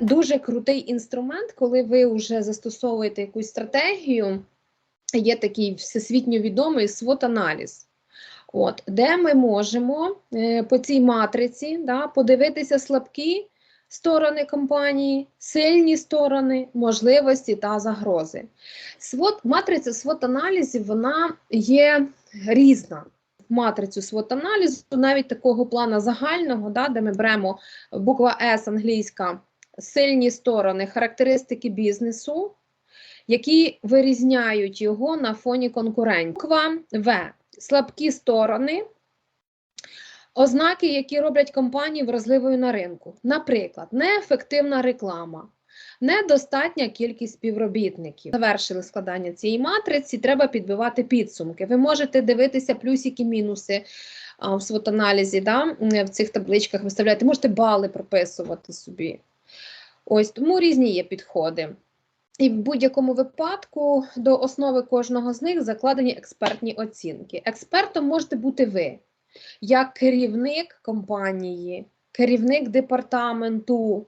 дуже крутий інструмент, коли ви вже застосовуєте якусь стратегію. Є такий всесвітньо відомий свот-аналіз. От, де ми можемо е, по цій матриці да, подивитися слабкі сторони компанії, сильні сторони, можливості та загрози. Свот, матриця свот-аналізів вона є різна. Матрицю свот-аналізу, навіть такого плану загального, да, де ми беремо буква С англійська, сильні сторони, характеристики бізнесу, які вирізняють його на фоні конкурентів. Буква В слабкі сторони, ознаки, які роблять компанію вразливою на ринку. Наприклад, неефективна реклама, недостатня кількість співробітників. Завершили складання цієї матриці, треба підбивати підсумки. Ви можете дивитися плюсики, мінуси в свот-аналізі, да, в цих табличках виставляти, можете бали прописувати собі. Ось тому різні є підходи. І в будь-якому випадку до основи кожного з них закладені експертні оцінки. Експертом можете бути ви, як керівник компанії, керівник департаменту.